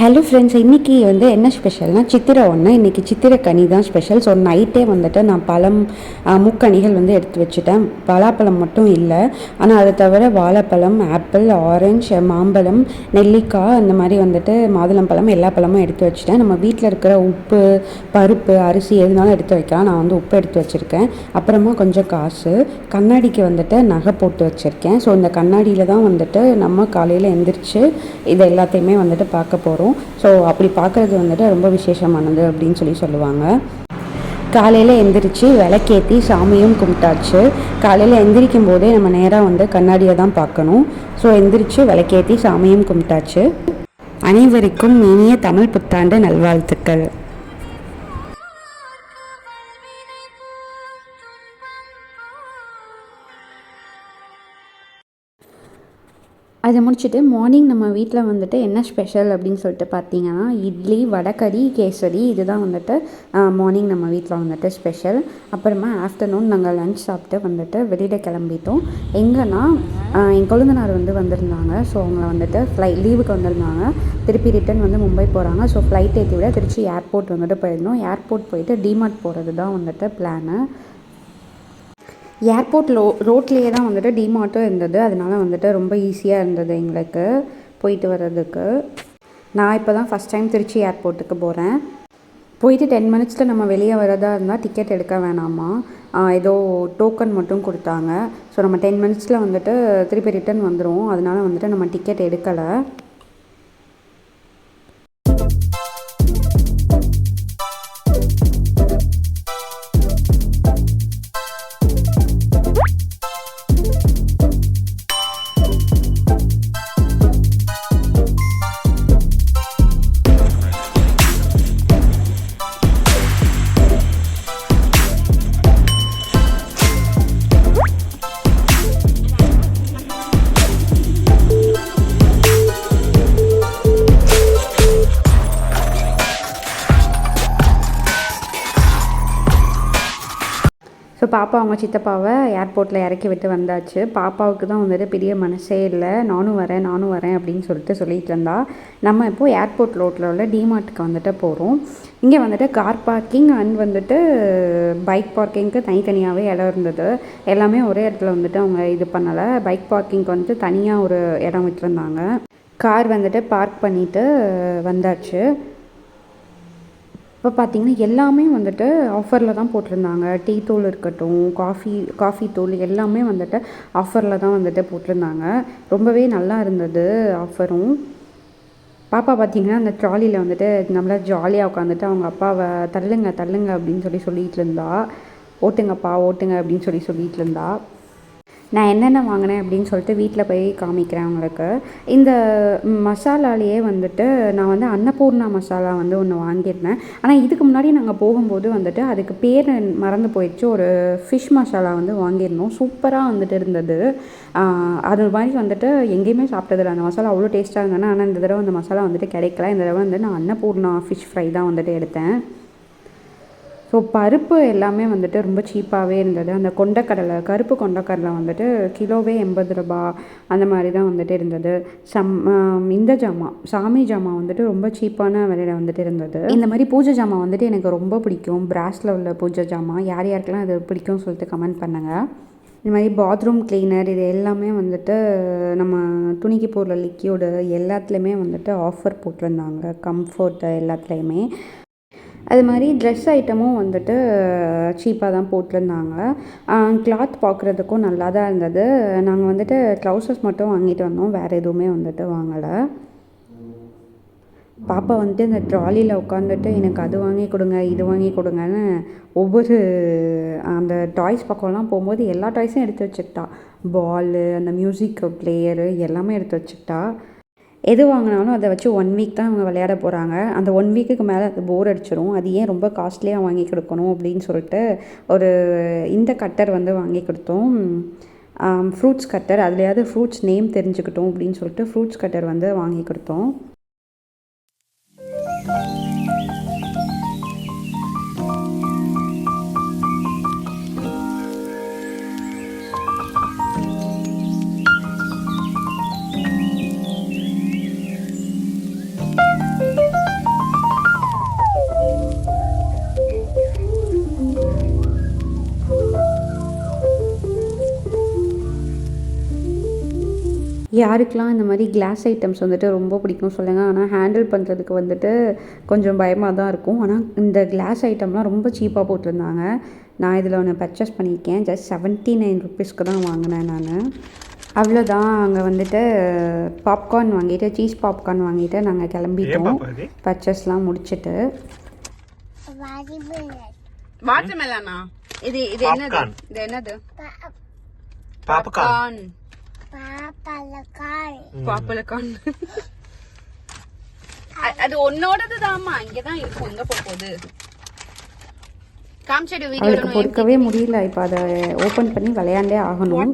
Hello friends இன்றைக்கி வந்து என்ன ஸ்பெஷல்னால் சித்திரை ஒன்று இன்றைக்கி சித்திரை கனி தான் ஸ்பெஷல் ஸோ நைட்டே வந்துட்டு நான் பழம் முக்கணிகள் வந்து எடுத்து வச்சுட்டேன். பலாப்பழம் மட்டும் இல்லை. ஆனால் அதை தவிர வாழைப்பழம் ஆப்பிள் ஆரஞ்சு மாம்பழம் நெல்லிக்காய் அந்த மாதிரி வந்துட்டு மாதுளம்பழம் எல்லா பழமும் எடுத்து வச்சுட்டேன். நம்ம வீட்டில் இருக்கிற உப்பு பருப்பு அரிசி எதுனாலும் எடுத்து வைக்கலாம். நான் வந்து உப்பு எடுத்து வச்சுருக்கேன். அப்புறமா கொஞ்சம் காசு. கண்ணாடிக்கு வந்துட்டு நகை போட்டு வச்சுருக்கேன். ஸோ இந்த கண்ணாடியில் தான் வந்துட்டு நம்ம காலையில் எந்திரிச்சு இதை எல்லாத்தையுமே வந்துட்டு பார்க்க போகிறோம் ஸோ அப்படி பார்க்குறது வந்துட்டு ரொம்ப விசேஷமானது அப்படின்னு சொல்லி சொல்லுவாங்க. காலையில் எந்திரிச்சு விளக்கேற்றி சாமியும் கும்பிட்டாச்சு. காலையில் எந்திரிக்கும் போதே நம்ம நேராக வந்து கண்ணாடியை தான் பார்க்கணும். ஸோ எந்திரிச்சு விளக்கேற்றி சாமியும் கும்பிட்டாச்சு. அனைவருக்கும் இனிய தமிழ் புத்தாண்டு நல்வாழ்த்துக்கள். அதை முடிச்சுட்டு மார்னிங் நம்ம வீட்டில் வந்துட்டு என்ன ஸ்பெஷல் அப்படின்னு சொல்லிட்டு பார்த்தீங்கன்னா இட்லி வடகறி கேசரி இதுதான் வந்துட்டு மார்னிங் நம்ம வீட்டில் வந்துட்டு ஸ்பெஷல் அப்புறமா ஆஃப்டர்நூன் நாங்கள் லஞ்ச் சாப்பிட்டு வந்துட்டு வெளியில் கிளம்பிட்டோம். எங்கன்னா என் கொழுந்தனார் வந்து வந்திருந்தாங்க. ஸோ அவங்கள வந்துட்டு ஃப்ளை லீவுக்கு வந்திருந்தாங்க. திருப்பி ரிட்டன் வந்து மும்பை போகிறாங்க ஸோ ஃப்ளைட் ஏற்றி விட திருச்சி ஏர்போர்ட் வந்துட்டு போயிருந்தோம். ஏர்போர்ட் போயிட்டு டிமார்ட் போகிறது தான் வந்துட்டு பிளானு ஏர்போர்ட் லோ ரோட்லேயே தான் வந்துட்டு டிமார்ட்டும் இருந்தது. அதனால வந்துட்டு ரொம்ப ஈஸியாக இருந்தது எங்களுக்கு போயிட்டு வர்றதுக்கு. நான் இப்போ தான் ஃபஸ்ட் டைம் திருச்சி ஏர்போர்ட்டுக்கு போகிறேன் போயிட்டு டென் மினிட்ஸில் நம்ம வெளியே வரதா இருந்தால் டிக்கெட் எடுக்க வேணாமா? ஏதோ டோக்கன் மட்டும் கொடுத்தாங்க. ஸோ நம்ம டென் மினிட்ஸில் வந்துட்டு திருப்பி ரிட்டர்ன் வந்துடும் அதனால வந்துட்டு நம்ம டிக்கெட் எடுக்கலை. பாப்பா அவங்க சித்தப்பாவை ஏர்போர்ட்டில் இறக்கி விட்டு வந்தாச்சு. பாப்பாவுக்கு தான் வந்துட்டு பெரிய மனசே இல்லை. நானும் வரேன் நானும் வரேன் அப்படின்னு சொல்லிட்டு சொல்லிட்டு இருந்தா. நம்ம இப்போது ஏர்போர்ட் ரோட்டில் உள்ள டிமார்ட்டுக்கு வந்துட்டு போகிறோம் இங்கே வந்துட்டு கார் பார்க்கிங் அண்ட் வந்துட்டு பைக் பார்க்கிங்க்கு தனித்தனியாகவே இடம் இருந்தது. எல்லாமே ஒரே இடத்துல வந்துட்டு அவங்க இது பண்ணலை. பைக் பார்க்கிங்க்கு வந்துட்டு தனியாக ஒரு இடம் விட்டுருந்தாங்க. கார் வந்துட்டு பார்க் பண்ணிவிட்டு வந்தாச்சு. இப்போ பார்த்தீங்கன்னா எல்லாமே வந்துட்டு ஆஃபரில் தான் போட்டிருந்தாங்க. டீ தூள் இருக்கட்டும் காஃபி காஃபி தூள் எல்லாமே வந்துட்டு ஆஃபரில் தான் வந்துட்டு போட்டிருந்தாங்க. ரொம்பவே நல்லா இருந்தது ஆஃபரும் பாப்பா பார்த்தீங்கன்னா அந்த ட்ராலியில் வந்துட்டு நம்மளா ஜாலியாக உட்காந்துட்டு அவங்க அப்பாவை தள்ளுங்க தள்ளுங்க அப்படின்னு சொல்லி சொல்லிட்டு இருந்தா. ஓட்டுங்கப்பா ஓட்டுங்க அப்படின்னு சொல்லி சொல்லிட்டு இருந்தா. நான் என்னென்ன வாங்கினேன் அப்படின்னு சொல்லிட்டு வீட்டில் போய் காமிக்கிறேன் அவங்களுக்கு. இந்த மசாலாலேயே வந்துட்டு நான் வந்து அன்னபூர்ணா மசாலா வந்து ஒன்று வாங்கியிருந்தேன். ஆனால் இதுக்கு முன்னாடி நாங்கள் போகும்போது வந்துட்டு அதுக்கு பேர் மறந்து போயிடுச்சு. ஒரு ஃபிஷ் மசாலா வந்து வாங்கியிருந்தோம். சூப்பராக வந்துட்டு இருந்தது. அது மாதிரி வந்துட்டு எங்கேயுமே சாப்பிட்டதில்ல. அந்த மசாலா அவ்வளோ டேஸ்ட்டாக இருந்தேன்னா ஆனால் இந்த தடவை அந்த மசாலா வந்துட்டு கிடைக்கல. இந்த தடவை வந்து நான் அன்னபூர்ணா ஃபிஷ் ஃப்ரை தான் வந்துட்டு எடுத்தேன். ஸோ பருப்பு எல்லாமே வந்துட்டு ரொம்ப சீப்பாகவே இருந்தது. அந்த கொண்டக்கடலை கருப்பு கொண்டக்கடலை வந்துட்டு கிலோவே எண்பது ரூபா அந்த மாதிரி தான் வந்துட்டு இருந்தது. சம் இந்த ஜாமான் சாமி ஜாமான் வந்துட்டு ரொம்ப சீப்பான விலையில் வந்துட்டு இருந்தது. இந்த மாதிரி பூஜை ஜாமான் வந்துட்டு எனக்கு ரொம்ப பிடிக்கும். பிராஸில் உள்ள பூஜை ஜாமான் யார் யாருக்கெல்லாம் அது பிடிக்கும்னு சொல்லிட்டு கமெண்ட் பண்ணுங்கள் இந்த மாதிரி பாத்ரூம் கிளீனர் இது எல்லாமே வந்துட்டு நம்ம துணிக்கு போடுற லிக்யூடு எல்லாத்துலேயுமே வந்துட்டு ஆஃபர் போட்டிருந்தாங்க. கம்ஃபர்ட்டு எல்லாத்துலேயுமே. அது மாதிரி ட்ரெஸ் ஐட்டமும் வந்துட்டு சீப்பாக தான் போட்டிருந்தாங்க. கிளாத் பார்க்குறதுக்கும் நல்லா தான் இருந்தது. நாங்கள் வந்துட்டு ட்ரௌசர்ஸ் மட்டும் வாங்கிட்டு வந்தோம். வேறு எதுவுமே வந்துட்டு வாங்கலை. பாப்பா வந்துட்டு இந்த ட்ராலியில் உட்காந்துட்டு எனக்கு அது வாங்கி கொடுங்க இது வாங்கி கொடுங்கன்னு ஒவ்வொரு அந்த டாய்ஸ் பக்கம்லாம் போகும்போது எல்லா டாய்ஸும் எடுத்து வச்சுக்கிட்டா. பாலு அந்த மியூசிக் பிளேயரு எல்லாமே எடுத்து வச்சுக்கிட்டா. எது வாங்கினாலும் அதை வச்சு ஒன் வீக் தான் அவங்க விளையாட போகிறாங்க அந்த ஒன் வீக்குக்கு மேலே அது போர் அடிச்சிடும் அது ஏன் ரொம்ப காஸ்ட்லியாக வாங்கி கொடுக்கணும் அப்படின்னு சொல்லிட்டு ஒரு இந்த கட்டர் வந்து வாங்கி கொடுத்தோம். ஃப்ரூட்ஸ் கட்டர் அதுலேயாவது ஃப்ரூட்ஸ் நேம் தெரிஞ்சுக்கிட்டோம் அப்படின்னு சொல்லிட்டு ஃப்ரூட்ஸ் கட்டர் வந்து வாங்கி கொடுத்தோம். யாருக்கெல்லாம் இந்த மாதிரி கிளாஸ் ஐட்டம்ஸ் வந்துட்டு ரொம்ப பிடிக்கும் சொல்லுங்கள் ஆனால் ஹேண்டில் பண்ணுறதுக்கு வந்துட்டு கொஞ்சம் பயமாக தான் இருக்கும். ஆனால் இந்த கிளாஸ் ஐட்டம்லாம் ரொம்ப சீப்பாக போட்டிருந்தாங்க. நான் இதில் ஒன்று பர்ச்சேஸ் பண்ணியிருக்கேன். ஜஸ்ட் செவன்ட்டி நைன் ருபீஸ்க்கு தான் வாங்கினேன் நான். அவ்வளோதான் அங்கே வந்துட்டு பாப்கார்ன் வாங்கிட்டு சீஸ் பாப்கார்ன் வாங்கிட்டு நாங்கள் கிளம்பிட்டோம். பர்ச்சேஸ்லாம் முடிச்சிட்டு. வாட்டர் மெலனா இது இது என்னது. இது என்னது? பாப்கார்ன் பாப்புலகார்ன் அது உன்னோடது இங்கதான் இருக்கும் எங்க போக போகுது காமிச்சிடு அவளுக்கு பொறுக்கவே முடியல. இப்போ அதை ஓப்பன் பண்ணி விளையாண்டே ஆகணும்.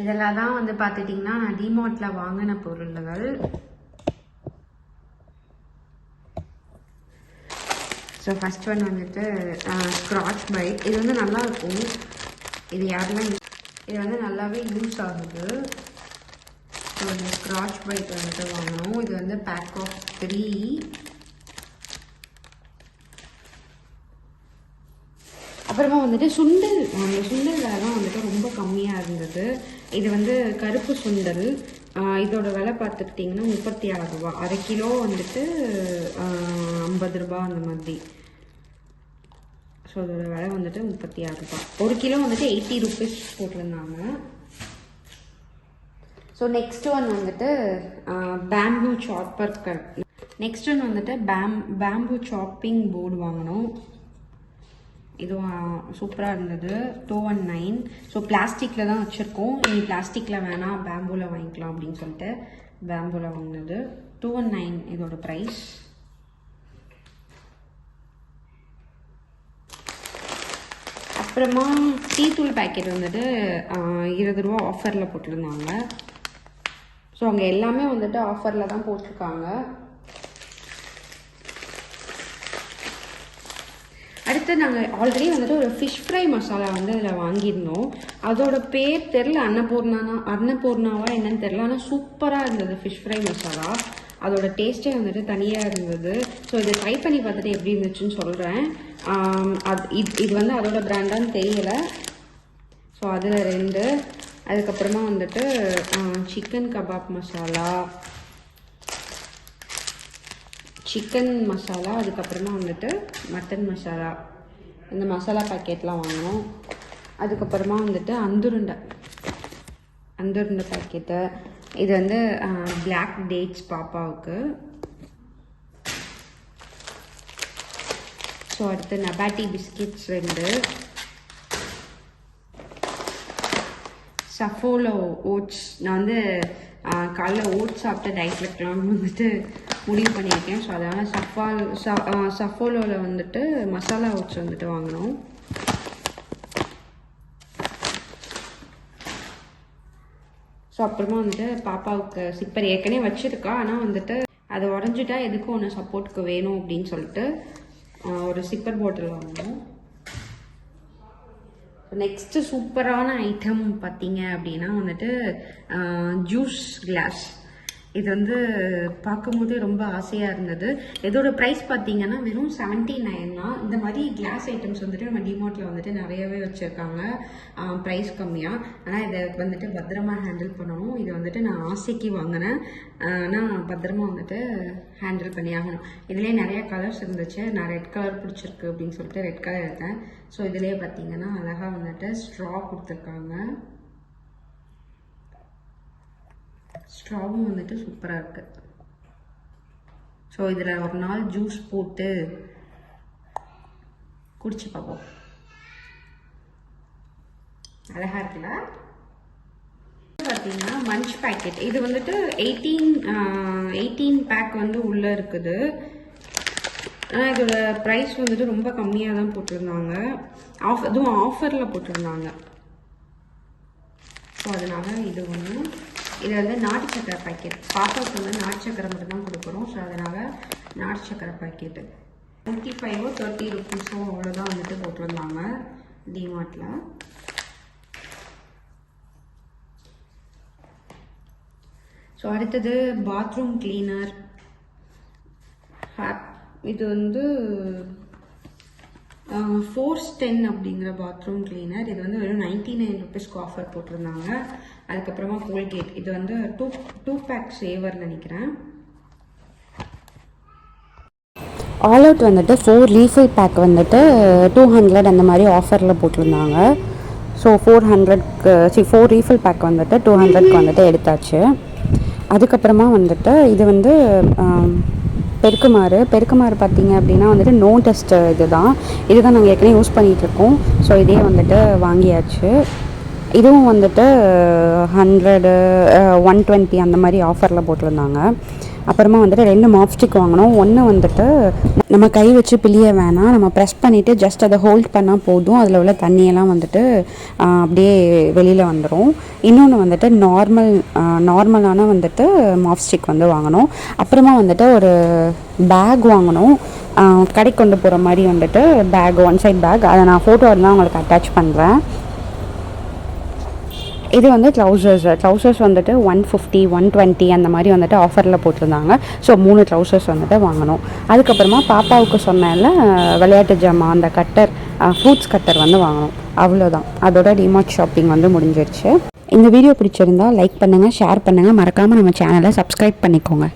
இதெல்லாம் தான் வந்து பார்த்துட்டிங்கன்னா நான் டிமார்ட்டில் வாங்கின பொருள்கள். ஸோ ஃபஸ்ட் ஒன் வந்துட்டு ஸ்க்ராட்ச் பைட் இது வந்து நல்லா இருக்கும். இது யாரெல்லாம் இது வந்து நல்லாவே யூஸ் ஆகுது. ஸோ இந்த ஸ்க்ராட்ச் பைட் வந்துட்டு வாங்கணும். இது வந்து பேக் ஆஃப் த்ரீ அப்புறமா வந்துட்டு சுண்டல் அந்த சுண்டல் விலை வந்துட்டு ரொம்ப கம்மியாக இருந்தது. இது வந்து கருப்பு சுண்டல். ஆஹ் இதோட விலை பார்த்துக்கிட்டிங்கன்னா முப்பத்தி ஆறு ரூபா. அரை கிலோ வந்துட்டு ஆஹ் ஐம்பது ரூபா அந்த மாதிரி. ஸோ அதோட விலை வந்துட்டு முப்பத்தி ஆறு ஒரு கிலோ வந்துட்டு எயிட்டி ருபீஸ் போட்டிருந்தாங்க. ஸோ நெக்ஸ்ட் ஒன் வந்துட்டு bamboo chopper cut next one வந்துட்டு பேம் பேம்பூ சாப்பிங் போர்டு வாங்கினோம் இதுவும் சூப்பராக இருந்தது. டூ ஒன் நைன் ஸோ பிளாஸ்டிக்கில் தான் வச்சுருக்கோம். இனி பிளாஸ்டிக்கில் வேணாம். பேம்பூவில் வாங்கிக்கலாம் அப்படின்னு சொல்லிட்டு பேம்பூவில் வாங்கினது. டூ ஒன் நைன் இதோட ப்ரைஸ் அப்புறமா டீ தூள் பேக்கெட் வந்துட்டு இருபது ரூபா ஆஃபரில் போட்டிருந்தாங்க. ஸோ அங்கே எல்லாமே வந்துட்டு ஆஃபரில் தான் போட்டிருக்காங்க. அடுத்து நாங்கள் ஆல்ரெடி வந்துட்டு ஒரு ஃபிஷ் ஃப்ரை மசாலா வந்து அதில் வாங்கியிருந்தோம். அதோட பேர் தெரில அன்னபூர்ணானா அன்னபூர்ணாவா என்னன்னு தெரில ஆனால் சூப்பராக இருந்தது ஃபிஷ் ஃப்ரை மசாலா அதோட டேஸ்ட்டே வந்துட்டு தனியாக இருந்தது. ஸோ இதை ட்ரை பண்ணி பார்த்துட்டு எப்படி இருந்துச்சுன்னு சொல்கிறேன் அது இது இது வந்து அதோட பிராண்டான்னு தெரியல. ஸோ அதில் ரெண்டு. அதுக்கப்புறமா வந்துட்டு chicken kebab masala chicken masala அதுக்கப்புறமா வந்துட்டு மட்டன் மசாலா இந்த மசாலா பாக்கெட்லாம் வாங்கினோம். அதுக்கப்புறமா வந்துட்டு அந்துருண்டை. அந்துருண்டை பாக்கெட்டு இது வந்து பிளாக் டேட்ஸ் பாப்பாவுக்கு. ஸோ அடுத்து நபாட்டி பிஸ்கெட்ஸ் ரெண்டு. Saffola oats. நான் வந்து காலைல ஓட்ஸ் சாப்பிட்டு டயட் வைக்கலாம்னு வந்துட்டு முடிவு பண்ணியிருக்கேன். ஸோ அதனால் சஃபால் சஃபோலோவில் வந்துட்டு மசாலா ஓட்ஸ் வந்துட்டு வாங்கினோம் ஸோ அப்புறமா வந்துட்டு பாப்பாவுக்கு சிப்பர் ஏற்கனவே வச்சுருக்கா. ஆனால் வந்துட்டு அது உடஞ்சிட்டா எதுக்கும் ஒன்று சப்போர்ட்டுக்கு வேணும் அப்படின்னு சொல்லிட்டு ஒரு சிப்பர் பாட்டில் வாங்கினோம் நெக்ஸ்ட்டு சூப்பரான ஐட்டம் பார்த்தீங்க அப்படின்னா வந்துட்டு ஜூஸ் கிளாஸ் இது வந்து பார்க்கும்போதே ரொம்ப ஆசையாக இருந்தது. இதோட ப்ரைஸ் பார்த்தீங்கன்னா வெறும் செவன்ட்டி நைன் தான். இந்த மாதிரி கிளாஸ் ஐட்டம்ஸ் வந்துட்டு நம்ம டிமார்ட்டில் வந்துட்டு நிறையவே வச்சுருக்காங்க. ப்ரைஸ் கம்மியாக ஆனால் இதை வந்துட்டு பத்திரமா ஹேண்டில் பண்ணணும். இது வந்துட்டு நான் ஆசைக்கு வாங்கினேன். ஆனால் பத்திரமா வந்துட்டு ஹேண்டில் பண்ணி ஆகணும். இதுலேயே நிறைய கலர்ஸ் இருந்துச்சு. நான் ரெட் கலர் பிடிச்சிருக்கு அப்படின்னு சொல்லிட்டு ரெட் கலர் எடுத்தேன். ஸோ இதுலேயே பார்த்தீங்கன்னா அழகாக வந்துட்டு ஸ்ட்ரா கொடுத்துருக்காங்க. ஸ்ட்ராவும் வந்துட்டு சூப்பராக இருக்குது ஸோ இதில் ஒரு நாள் ஜூஸ் போட்டு குடிச்சு பார்ப்போம் அழகாக இருக்குல்ல? பார்த்தீங்கன்னா மஞ்ச் பேக்கெட் இது வந்துட்டு எயிட்டீன் எயிட்டீன் பேக் வந்து உள்ளே இருக்குது. ஆனால் இதோட ப்ரைஸ் வந்துட்டு ரொம்ப கம்மியாக தான் போட்டிருந்தாங்க. ஆஃப் அதுவும் ஆஃபரில் போட்டிருந்தாங்க. ஸோ அதனால் இது ஒன்று இது வந்து நாட்டு சக்கரை பாக்கெட். பாப்பாவுக்கு வந்து நாட்டு சக்கரை மட்டும் தான் கொடுக்குறோம். ஸோ அதனால நாட்டு சக்கரை பாக்கெட்டு. டுவெண்ட்டி ஃபைவோ தேர்ட்டி ருபீஸோ அவ்வளோதான் வந்துட்டு போட்டிருந்தாங்க. டிமார்ட்டில் ஸோ அடுத்தது பாத்ரூம் கிளீனர் இது வந்து ஃபோர்ஸ் டென் அப்படிங்கிற பாத்ரூம் கிளீனர் இது வந்து வெறும் நைன்டி நைன் ருபீஸ்க்கு ஆஃபர் போட்டிருந்தாங்க. அதுக்கப்புறமா கோல்கேட் இது வந்து டூ டூ பேக் ஷேவர் நினைக்கிறேன் ஆல் அவுட் வந்துட்டு ஃபோர் ரீஃபில் பேக் வந்துட்டு டூ ஹண்ட்ரட் அந்த மாதிரி ஆஃபரில் போட்டிருந்தாங்க. ஸோ ஃபோர் ஹண்ட்ரட்க்கு சி ஃபோர் ரீஃபில் பேக் வந்துட்டு டூ ஹண்ட்ரட்க்கு வந்துட்டு எடுத்தாச்சு. அதுக்கப்புறமா வந்துட்டு இது வந்து பெருக்குமாறு பெருக்குமாறு பார்த்தீங்க அப்படின்னா வந்துட்டு நோ டெஸ்ட் இது தான் இதுதான் நாங்கள் ஏற்கனவே யூஸ் பண்ணிகிட்டு இருக்கோம் ஸோ இதே வந்துட்டு வாங்கியாச்சு. இதுவும் வந்துட்டு ஹண்ட்ரடு ஒன் டுவெண்ட்டி அந்த மாதிரி ஆஃபரில் போட்டிருந்தாங்க. அப்புறமா வந்துட்டு ரெண்டு மாப்ஸ்டிக் வாங்கினோம் ஒன்று வந்துட்டு நம்ம கை வச்சு பிழிய வேணாம். நம்ம ப்ரெஸ் பண்ணிவிட்டு ஜஸ்ட் அதை ஹோல்ட் பண்ணால் போதும். அதில் உள்ள தண்ணியெல்லாம் வந்துட்டு அப்படியே வெளியில் வந்துடும் இன்னொன்று வந்துட்டு நார்மல் நார்மலான வந்துட்டு மாப் ஸ்டிக் வந்து வாங்கினோம் அப்புறமா வந்துட்டு ஒரு பேக் வாங்கினோம் கடைக்கு கொண்டு போகிற மாதிரி வந்துட்டு பேக் ஒன் சைட் பேக் அதை நான் ஃபோட்டோ எல்லாம் உங்களுக்கு அட்டாச் பண்ணுறேன் இது வந்து ட்ரௌசர்ஸ் ட்ரௌசர்ஸ் வந்துட்டு ஒன் ஃபிஃப்டி ஒன் டுவெண்ட்டி அந்த மாதிரி வந்துட்டு ஆஃபரில் போட்டிருந்தாங்க. ஸோ மூணு ட்ரௌசர்ஸ் வந்துட்டு வாங்கினோம் அதுக்கப்புறமா பாப்பாவுக்கு சொன்னேன்ல விளையாட்டு ஜாமான் அந்த கட்டர் ஃப்ரூட்ஸ் கட்டர் வந்து வாங்கினோம் அவ்வளோதான் அதோட டிமார்ட் ஷாப்பிங் வந்து முடிஞ்சிருச்சு. இந்த வீடியோ பிடிச்சிருந்தா லைக் பண்ணுங்கள் ஷேர் பண்ணுங்கள் மறக்காமல் நம்ம சேனலை சப்ஸ்கிரைப் பண்ணிக்கோங்க.